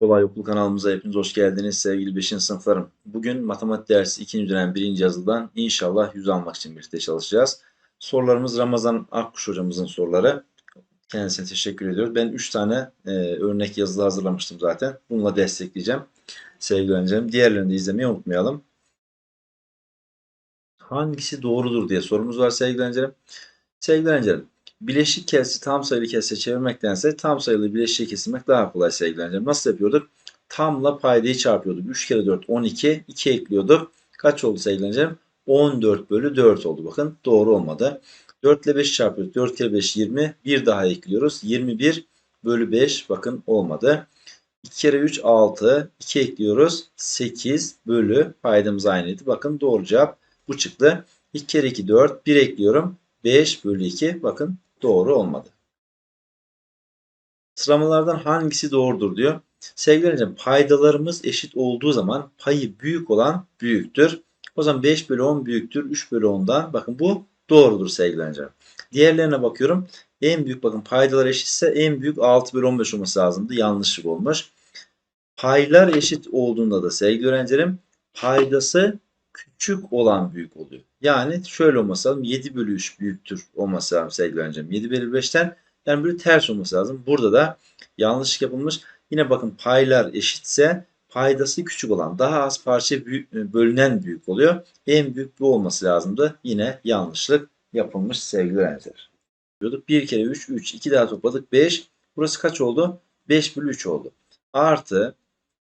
Kolay Okul kanalımıza hepiniz hoş geldiniz sevgili 5. sınıflarım. Bugün matematik dersi 2. dönem 1. yazılıdan inşallah 100 almak için birlikte çalışacağız. Sorularımız Ramazan Akkuş hocamızın soruları. Kendisine teşekkür ediyoruz. Ben 3 tane e, örnek yazılı hazırlamıştım zaten. Bununla destekleyeceğim sevgili öğrencilerim. Diğerlerini de izlemeyi unutmayalım. Hangisi doğrudur diye sorumuz var sevgili öğrencilerim. Sevgili öğrencilerim, bileşik kesri tam sayılı kesre çevirmektense tam sayılı bileşiğe kesilmek daha kolay sevgili. Nasıl yapıyorduk? Tamla paydayı çarpıyorduk. 3 kere 4 12. 2 ekliyorduk. Kaç oldu sevgili öğrencilerim? 14 bölü 4 oldu. Bakın doğru olmadı. 4 ile 5 çarpıyoruz. 4 kere 5 20. Bir daha ekliyoruz. 21 bölü 5 bakın olmadı. 2 kere 3 6. 2 ekliyoruz. 8 bölü paydamız aynıydı. Bakın doğru cevap bu çıktı. 2 kere 2 4. 1 ekliyorum. 5 bölü 2 bakın doğru olmadı. Sıralamalardan hangisi doğrudur diyor. Sevgili öğrencim paydalarımız eşit olduğu zaman payı büyük olan büyüktür. O zaman 5 bölü 10 büyüktür 3 bölü 10'dan. Bakın bu doğrudur sevgili öğrencim. Diğerlerine bakıyorum. En büyük bakın paydalar eşitse en büyük 6 bölü 15 olması lazımdı. Yanlışlık olmuş. Paylar eşit olduğunda da sevgili öğrencilerim paydası küçük olan büyük oluyor. Yani şöyle olması lazım. 7 bölü 3 büyüktür olması lazım sevgili öğrencim. 7 bölü 5'ten yani böyle ters olması lazım. Burada da yanlışlık yapılmış. Yine bakın paylar eşitse paydası küçük olan daha az parça büyük, bölünen büyük oluyor. En büyük bu olması lazımdı. Yine yanlışlık yapılmış sevgili öğrenciler. 1 kere 3 3 2 daha topladık 5. Burası kaç oldu? 5 bölü 3 oldu. Artı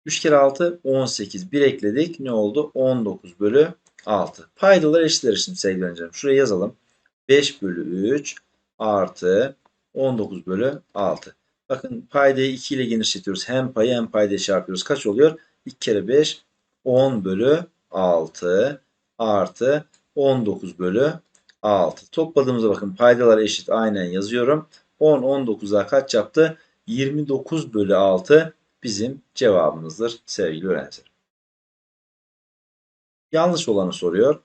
3 kere 6 18. 1 ekledik. Ne oldu? 19 bölü 6. Paydalar eşitler şimdi sevgili öğrencilerim. Şuraya yazalım. 5 bölü 3 artı 19 bölü 6. Bakın paydayı 2 ile genişletiyoruz. Hem payı hem paydayı çarpıyoruz. Kaç oluyor? 2 kere 5 10 bölü 6 artı 19 bölü 6. Topladığımızda bakın paydalar eşit aynen yazıyorum. 10 19'a kaç yaptı? 29 bölü 6 bizim cevabımızdır sevgili öğrenciler. Yanlış olanı soruyor.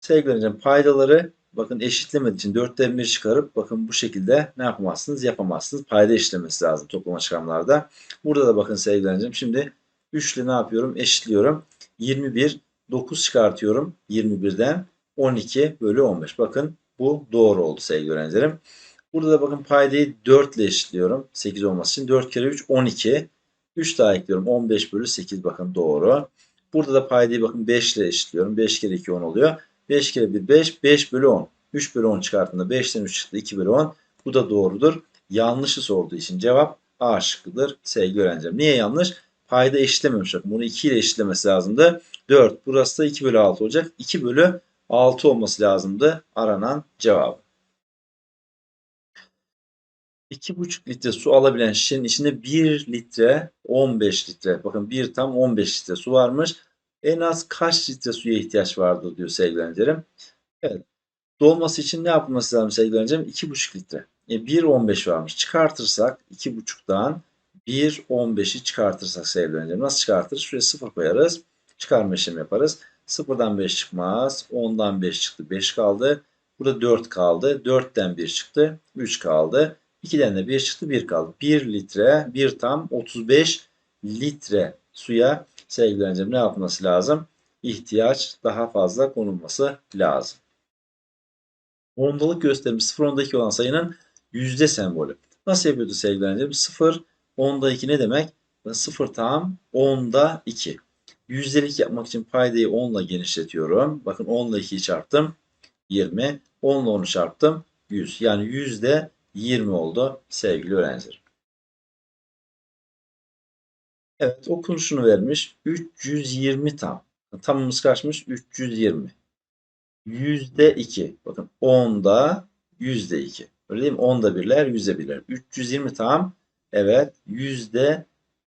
Sevgili öğrencilerim paydaları bakın eşitlemediği için 4'ten 1 çıkarıp bakın bu şekilde ne yapamazsınız? Yapamazsınız. Payda eşitlemesi lazım toplama çıkarmalarda. Burada da bakın sevgili öğrencilerim şimdi 3 ile ne yapıyorum? Eşitliyorum. 21 9 çıkartıyorum 21'den 12 bölü 15. Bakın bu doğru oldu sevgili öğrencilerim. Burada da bakın paydayı 4 ile eşitliyorum. 8 olması için 4 kere 3 12. 3 daha ekliyorum. 15 bölü 8 bakın doğru. Burada da paydayı bakın 5 ile eşitliyorum. 5 kere 2 10 oluyor. 5 kere 1 5. 5 bölü 10. 3 bölü 10 çıkarttığında 5'ten 3 çıktı. 2 bölü 10. Bu da doğrudur. Yanlışı sorduğu için cevap A şıkkıdır sevgili öğrencilerim. Niye yanlış? Payda eşitlememiş. Bunu 2 ile eşitlemesi lazımdı. 4. Burası da 2 bölü 6 olacak. 2 bölü 6 olması lazımdı aranan cevabı. 2,5 litre su alabilen şişenin içinde 1 litre 15 litre. Bakın bir tam 15 litre su varmış. En az kaç litre suya ihtiyaç vardır diyor sevgili öğrencilerim. Evet. Dolması için ne yapılması lazım sevgili öğrencilerim? 2,5 litre. E 1,15 varmış. Çıkartırsak 2,5'dan 1,15'i çıkartırsak sevgili öğrencilerim. Nasıl çıkartırız? Şuraya 0 koyarız. Çıkarma işlemi yaparız. 0'dan 5 çıkmaz. 10'dan 5 çıktı. 5 kaldı. Burada 4 kaldı. 4'ten 1 çıktı. 3 kaldı. 2'den de 1 çıktı 1 kaldı. 1 litre 1 tam 35 litre suya sevgili ne yapması lazım? İhtiyaç daha fazla konulması lazım. Ondalık gösterimi 0 onda 2 olan sayının yüzde sembolü. Nasıl yapıyordu sevgili öğrencim? 0 onda 2 ne demek? 0 tam onda 2. Yüzdelik yapmak için paydayı 10 ile genişletiyorum. Bakın 10 ile 2'yi çarptım. 20. 10 ile 10'u çarptım. 100. Yani yüzde 20 oldu sevgili öğrenciler. Evet okunuşunu vermiş. 320 tam. Tamımız kaçmış? 320. Yüzde 2. Bakın 10'da yüzde 2. Öyle değil mi? 10'da birler, yüzde birler. 320 tam. Evet. Yüzde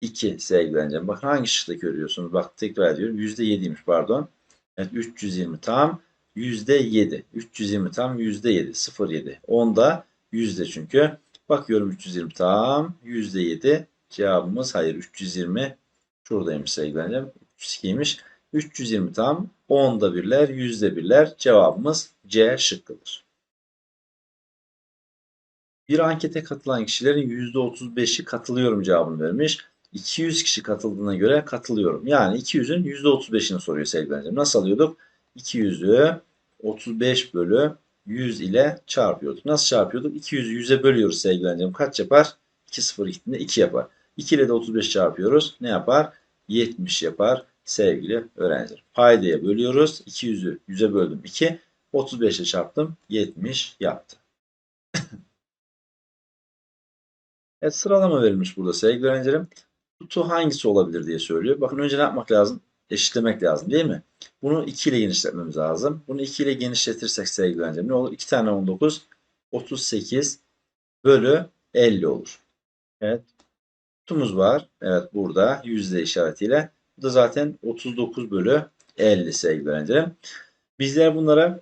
2 sevgili öğrencilerim. Bakın hangi şıkta görüyorsunuz? Bak tekrar ediyorum. Yüzde 7'ymiş pardon. Evet 320 tam. Yüzde 7. 320 tam yüzde 7. 0,7. 10'da Yüzde çünkü. Bakıyorum 320 tam. Yüzde 7. Cevabımız hayır 320. Şuradaymış sevgilerim. 302'ymiş. 320 tam. Onda birler, yüzde birler. Cevabımız C şıkkıdır. Bir ankete katılan kişilerin %35'i katılıyorum cevabını vermiş. 200 kişi katıldığına göre katılıyorum. Yani 200'ün %35'ini soruyor sevgili. Nasıl alıyorduk? 200'ü 35 bölü 100 ile çarpıyorduk. Nasıl çarpıyorduk? 200'ü 100'e bölüyoruz sevgili öğrencilerim. Kaç yapar? 2 sıfır gittiğinde 2 yapar. 2 ile de 35 çarpıyoruz. Ne yapar? 70 yapar sevgili öğrenciler. Paydaya bölüyoruz. 200'ü 100'e böldüm 2. 35 ile çarptım. 70 yaptı. evet, sıralama verilmiş burada sevgili öğrencilerim. Kutu hangisi olabilir diye söylüyor. Bakın önce ne yapmak lazım? Eşitlemek lazım değil mi? Bunu 2 ile genişletmemiz lazım. Bunu 2 ile genişletirsek sevgili öğrencilerim ne olur? 2 tane 19 38 bölü 50 olur. Evet. Kutumuz var. Evet burada yüzde işaretiyle. Bu da zaten 39 bölü 50 sevgili öğrencilerim. Bizler bunlara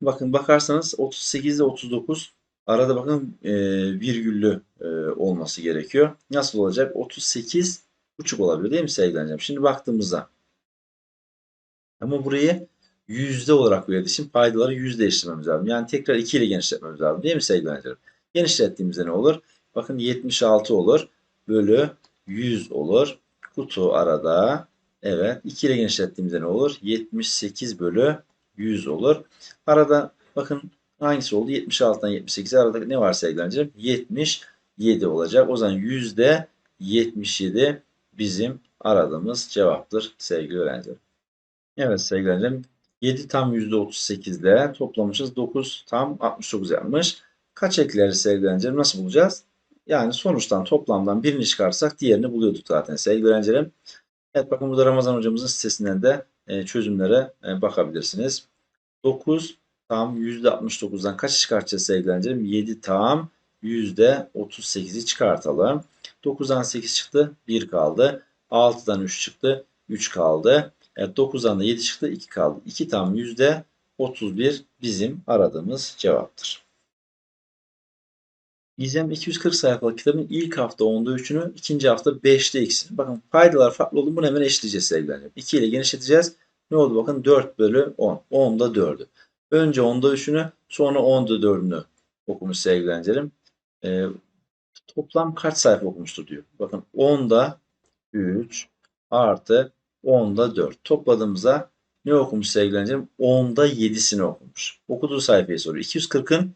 bakın bakarsanız 38 ile 39 arada bakın e, virgüllü e, olması gerekiyor. Nasıl olacak? 38 buçuk olabilir değil mi sevgili öğrencilerim? Şimdi baktığımızda ama burayı yüzde olarak verdiği için paydaları yüzde değiştirmemiz lazım. Yani tekrar 2 ile genişletmemiz lazım değil mi sevgili öğrencilerim? Genişlettiğimizde ne olur? Bakın 76 olur. Bölü 100 olur. Kutu arada. Evet. 2 ile genişlettiğimizde ne olur? 78 bölü 100 olur. Arada bakın hangisi oldu? 76'dan 78'e arada ne var sevgili öğrencilerim? 77 olacak. O zaman yüzde 77 bizim aradığımız cevaptır sevgili öğrencilerim. Evet sevgili öğrencilerim. 7 tam %38'de toplamışız. 9 tam 69 yapmış. Kaç ekleriz sevgili öğrencilerim? Nasıl bulacağız? Yani sonuçtan toplamdan birini çıkarsak diğerini buluyorduk zaten sevgili öğrencilerim. Evet bakın burada Ramazan hocamızın sitesinden de e, çözümlere e, bakabilirsiniz. 9 tam %69'dan kaç çıkartacağız sevgili öğrencilerim? 7 tam %38'i çıkartalım. 9'dan 8 çıktı 1 kaldı. 6'dan 3 çıktı 3 kaldı. Evet 9'dan da 7 çıktı 2 kaldı. 2 tam %31 bizim aradığımız cevaptır. Gizem 240 sayfalık kitabın ilk hafta 10'da 3'ünü, ikinci hafta 5'te ikisini. Bakın paydalar farklı oldu. Bunu hemen eşitleyeceğiz sevgiler. 2 ile genişleteceğiz. Ne oldu bakın 4 bölü 10. 10'da 4'ü. Önce 10'da 3'ünü sonra 10'da 4'ünü okumuş sevgilencerim. Ee, toplam kaç sayfa okumuştur diyor. Bakın 10'da 3 artı 10'da 4. Topladığımızda ne okumuş sevgilencerim? 10'da 7'sini okumuş. Okuduğu sayfayı soruyor. 240'ın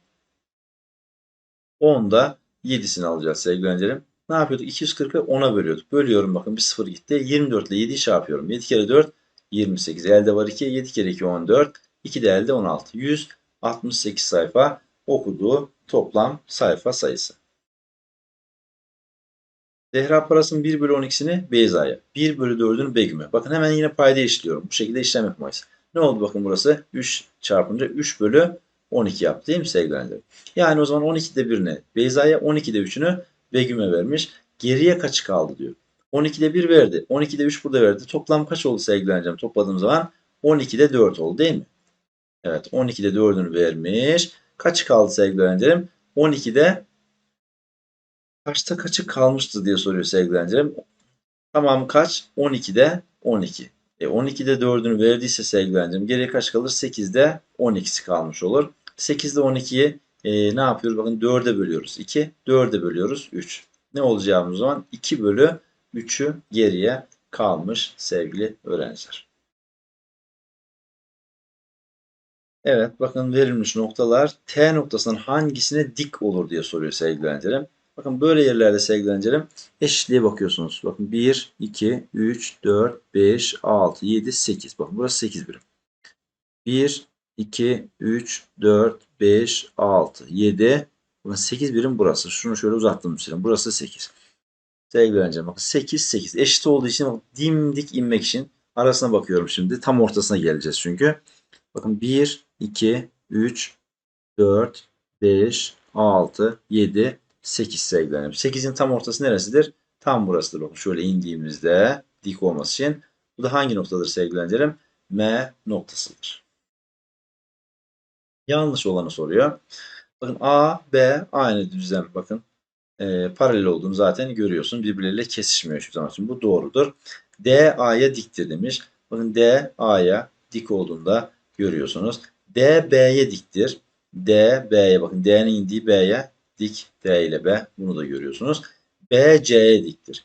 10'da 7'sini alacağız sevgili öğrencilerim. Ne yapıyorduk? 240'ı 10'a bölüyorduk. Bölüyorum bakın bir 0 gitti. 24 ile 7'yi çarpıyorum. 7 kere 4 28. Elde var 2. 7 kere 2 14. 2 de elde 16. 168 sayfa okuduğu toplam sayfa sayısı. Zehra parasının 1 bölü 12'sini Beyza'ya. 1 bölü 4'ünü Begüm'e. Bakın hemen yine payda işliyorum. Bu şekilde işlem yapmayız. Ne oldu bakın burası? 3 çarpınca 3 bölü 12 yaptı değil mi sevgili? Yani o zaman 12'de 1'ini Beyza'ya 12'de 3'ünü Begüm'e vermiş. Geriye kaçı kaldı diyor. 12'de 1 verdi. 12'de 3 burada verdi. Toplam kaç oldu sevgili? Topladığım zaman 12'de 4 oldu değil mi? Evet 12'de 4'ünü vermiş. Kaç kaldı sevgili öğrencilerim? 12'de kaçta kaçı kalmıştı diye soruyor sevgili öğrencilerim. Tamam kaç? 12'de 12. E 12'de 4'ünü verdiyse sevgili öğrencim geriye kaç kalır? 8'de 12'si kalmış olur. 8'de 12'yi e, ne yapıyoruz? Bakın 4'e bölüyoruz. 2. 4'e bölüyoruz. 3. Ne olacağımız o zaman? 2 bölü 3'ü geriye kalmış sevgili öğrenciler. Evet bakın verilmiş noktalar T noktasının hangisine dik olur diye soruyor sevgili öğrencilerim. Bakın böyle yerlerde sevgili öğrencilerim eşitliğe bakıyorsunuz. Bakın 1, 2, 3, 4, 5, 6, 7, 8. Bakın burası 8 birim. 1, 2, 3, 4, 5, 6, 7. Bakın 8 birim burası. Şunu şöyle uzattım mesela. Burası 8. Sevgili öğrencilerim bakın 8, 8. Eşit olduğu için bak, dimdik inmek için arasına bakıyorum şimdi. Tam ortasına geleceğiz çünkü. Bakın 1, 2, 3, 4, 5, 6, 7, 8 sevgili öğrencilerim. 8'in tam ortası neresidir? Tam burasıdır. Bakın şöyle indiğimizde dik olması için. Bu da hangi noktadır sevgili? M noktasıdır. Yanlış olanı soruyor. Bakın A, B aynı düzlem bakın. E, paralel olduğunu zaten görüyorsun. Birbirleriyle kesişmiyor şu zaman. Şimdi bu doğrudur. D A'ya diktir demiş. Bakın D A'ya dik olduğunda görüyorsunuz. D B'ye diktir. D, B'ye bakın. D'nin indiği B'ye dik. D ile B. Bunu da görüyorsunuz. B, C'ye diktir.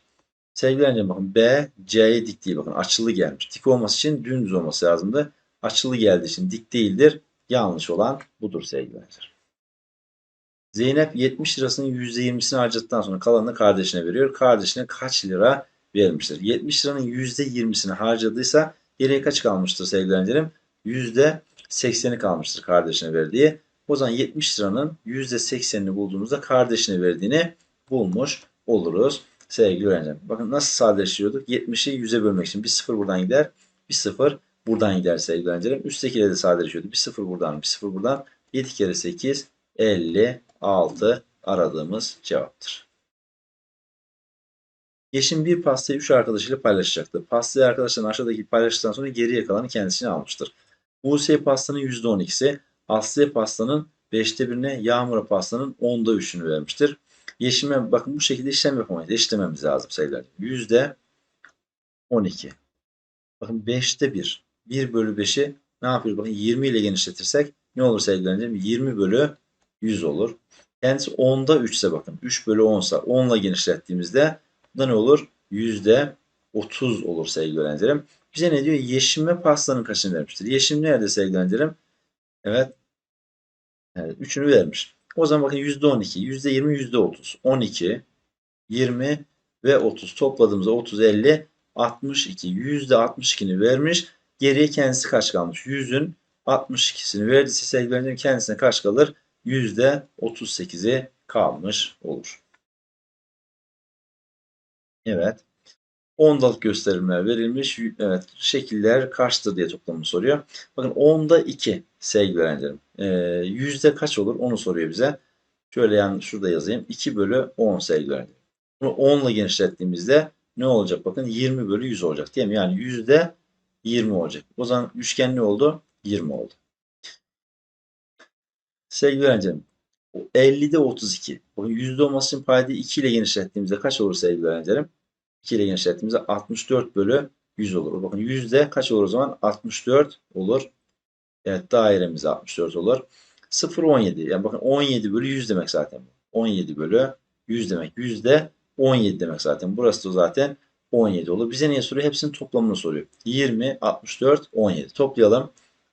Sevgili öğrencilerim bakın B, C'ye dik değil. Bakın açılı gelmiş. Dik olması için dümdüz olması lazımdı. Açılı geldiği için dik değildir. Yanlış olan budur sevgili öğrenciler. Zeynep 70 lirasının %20'sini harcadıktan sonra kalanını kardeşine veriyor. Kardeşine kaç lira vermiştir? 70 liranın %20'sini harcadıysa geriye kaç kalmıştır sevgili öğrencilerim? %80'i kalmıştır kardeşine verdiği. O zaman 70 liranın %80'ini bulduğumuzda kardeşine verdiğini bulmuş oluruz sevgili öğrencilerim. Bakın nasıl sadeleştiriyorduk? 70'i 100'e bölmek için bir sıfır buradan gider, bir sıfır buradan gider sevgili öğrencilerim. Üsttekiyle de sadeleşiyordu. Bir sıfır buradan, bir sıfır buradan. 7 kere 8, 56 aradığımız cevaptır. Yeşim bir pastayı 3 arkadaşıyla paylaşacaktı. Pastayı arkadaşların aşağıdaki paylaştıktan sonra geriye kalanı kendisine almıştır. Buse pastanın %12'si, Aslı'ya pastanın 5'te birine, Yağmur'a pastanın 10'da 3'ünü vermiştir. Yeşime bakın bu şekilde işlem yapamayız. Eşitlememiz lazım sayılar. Yüzde 12. Bakın 5'te 1. 1 bölü 5'i ne yapıyoruz? Bakın 20 ile genişletirsek ne olur sevgilerim? 20 bölü 100 olur. Kendisi 10'da 3 ise bakın. 3 bölü 10 ise 10 ile genişlettiğimizde da ne olur? Yüzde 30 olur sevgili öğrencilerim. Bize ne diyor? Yeşime pastanın kaçını vermiştir? Yeşim nerede sevgili öğrencilerim? Evet. Evet. Üçünü vermiş. O zaman bakın %12, %20, %30. 12, 20 ve 30. Topladığımızda 30, 50, 62. %62'ni vermiş. Geriye kendisi kaç kalmış? 100'ün 62'sini verdiyse sevgilerin kendisine kaç kalır? %38'i kalmış olur. Evet. Ondalık gösterimler verilmiş. Evet. Şekiller kaçtır diye toplamını soruyor. Bakın onda 2 sevgili öğrencilerim. Ee, yüzde kaç olur onu soruyor bize. Şöyle yani şurada yazayım. 2 bölü 10 sevgili öğrencilerim. Bunu 10 ile genişlettiğimizde ne olacak? Bakın 20 bölü 100 olacak değil mi? Yani yüzde 20 olacak. O zaman üçgen ne oldu? 20 oldu. Sevgili öğrencilerim. 50'de 32. Bakın yüzde olması için paydayı 2 ile genişlettiğimizde kaç olur sevgili öğrencilerim? 2 ile genişlettiğimizde 64 bölü 100 olur. Bakın yüzde kaç olur o zaman? 64 olur. Evet dairemiz 64 olur. 0 17. Yani bakın 17 bölü 100 demek zaten. 17 bölü 100 demek. Yüzde 17 demek zaten. Burası da zaten 17 olur. Bize niye soruyor? Hepsinin toplamını soruyor. 20, 64, 17. Toplayalım.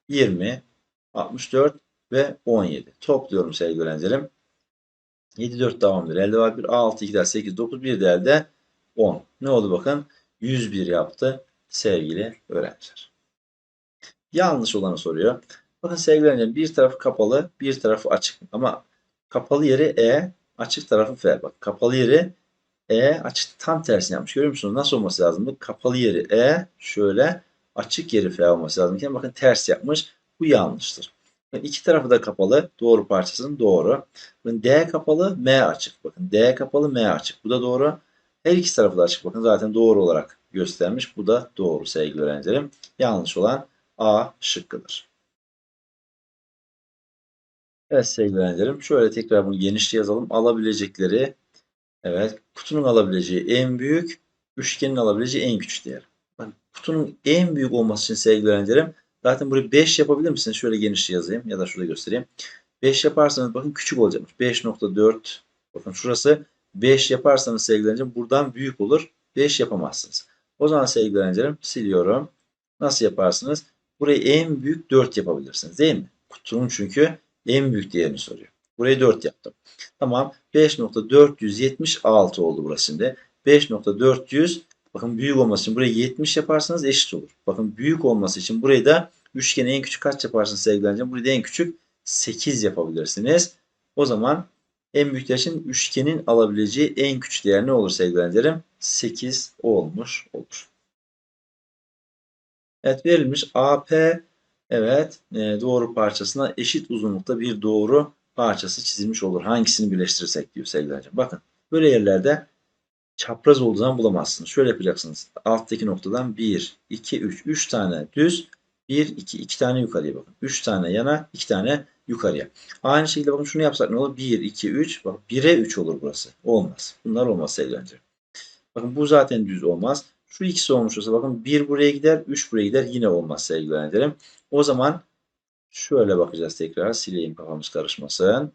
20, 64 ve 17. Topluyorum sevgili öğrencilerim. 7, 4 devamdır. Elde var 1, 6, 2 8, 9, 1 de elde 10. Ne oldu bakın? 101 yaptı sevgili öğrenciler. Yanlış olanı soruyor. Bakın sevgili öğrencilerim bir tarafı kapalı, bir tarafı açık. Ama kapalı yeri E, açık tarafı F. Bak kapalı yeri E, açık tam tersini yapmış. Görüyor musunuz? Nasıl olması lazım? Kapalı yeri E, şöyle açık yeri F olması lazım. Bakın ters yapmış. Bu yanlıştır. Yani iki tarafı da kapalı. Doğru parçasının doğru. Bakın D kapalı, M açık. Bakın D kapalı, M açık. Bu da doğru. Her iki tarafı da açık. Bakın zaten doğru olarak göstermiş. Bu da doğru sevgili öğrencilerim. Yanlış olan A şıkkıdır. Evet sevgili öğrencilerim. Şöyle tekrar bunu genişçe yazalım. Alabilecekleri evet kutunun alabileceği en büyük, üçgenin alabileceği en küçük değer. Bakın, kutunun en büyük olması için sevgili öğrencilerim zaten burayı 5 yapabilir misiniz? Şöyle genişçe yazayım ya da şurada göstereyim. 5 yaparsanız bakın küçük olacakmış. 5.4 bakın şurası 5 yaparsanız sevgili buradan büyük olur. 5 yapamazsınız. O zaman sevgili siliyorum. Nasıl yaparsınız? Burayı en büyük 4 yapabilirsiniz değil mi? Kutunun çünkü en büyük değerini soruyor. Burayı 4 yaptım. Tamam. 5.476 oldu burası şimdi. 5.400 bakın büyük olması için burayı 70 yaparsanız eşit olur. Bakın büyük olması için burayı da üçgeni en küçük kaç yaparsınız sevgili? Burayı da en küçük 8 yapabilirsiniz. O zaman en büyük için üçgenin alabileceği en küçük değer ne olur sevgili öğrencilerim? 8 olmuş olur. Evet verilmiş AP evet e, doğru parçasına eşit uzunlukta bir doğru parçası çizilmiş olur. Hangisini birleştirirsek diyor sevgili. Bakın böyle yerlerde çapraz olduğu zaman bulamazsınız. Şöyle yapacaksınız. Alttaki noktadan 1, 2, 3. 3 tane düz. 1, 2, 2 tane yukarıya bakın. 3 tane yana, 2 tane yukarıya. Aynı şekilde bakın şunu yapsak ne olur? 1, 2, 3. Bak 1'e 3 olur burası. Olmaz. Bunlar olmaz sevgili. Bakın bu zaten düz olmaz. Şu ikisi olmuş olsa bakın 1 buraya gider, 3 buraya gider yine olmaz sevgili. O zaman Şöyle bakacağız tekrar. Sileyim kafamız karışmasın.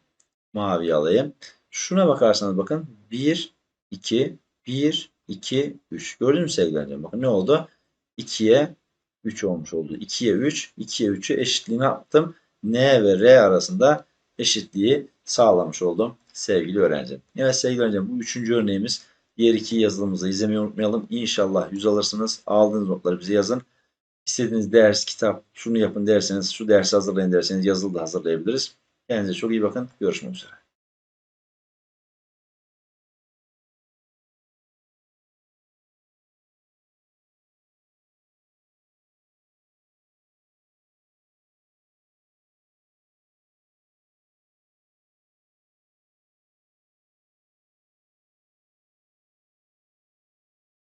Mavi alayım. Şuna bakarsanız bakın. 1, 2, 1, 2, 3. Gördünüz mü sevgili? Bakın ne oldu? 2'ye 3 olmuş oldu. 2'ye 3, 2'ye 3'ü eşitliğini yaptım. N ve R arasında eşitliği sağlamış oldum sevgili öğrencim. Evet sevgili öğrencim bu üçüncü örneğimiz. Diğer iki yazılımızı izlemeyi unutmayalım. İnşallah 100 alırsınız. Aldığınız notları bize yazın. İstediğiniz ders, kitap, şunu yapın derseniz, şu dersi hazırlayın derseniz yazılı da hazırlayabiliriz. Kendinize çok iyi bakın. Görüşmek üzere.